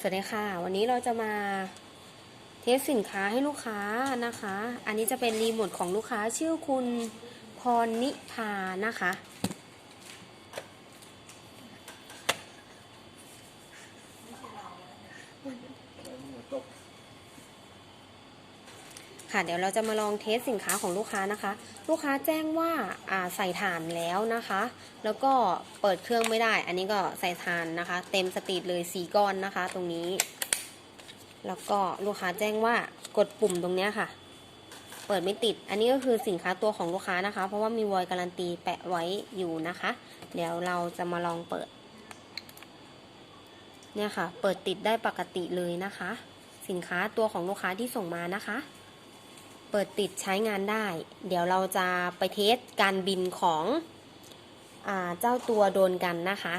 สวัสดีค่ะ วันนี้เราจะมาเทสสินค้าให้ลูกค้านะคะ อันนี้จะเป็นรีโมทของลูกค้าชื่อคุณพรนิพานะคะ ค่ะเดี๋ยวเราจะมาลองเทสสินค้าของลูกค้านะคะ ลูกค้าแจ้งว่าาใส่ถ่านแล้วนะคะ แล้วก็เปิดเครื่องไม่ได้ อันนี้ก็ใส่ถ่านนะคะ เต็มสตรีทเลยสีก้อนนะคะ ตรงนี้ แล้วก็ลูกค้าแจ้งว่ากดปุ่มตรงเนี้ยค่ะ เปิดไม่ติด อันนี้ก็คือสินค้าตัวของลูกค้านะคะ เพราะว่ามีวอยการันตีแปะไว้อยู่นะคะ เดี๋ยวเราจะมาลองเปิด เนี่ยค่ะ เปิดติดได้ปกติเลยนะคะ สินค้าตัวของลูกค้าที่ส่งมานะคะ เปิดติดใช้งานได้ เดี๋ยวเราจะไปเทสการบินของอเจ้าตัวโดนกันนะคะ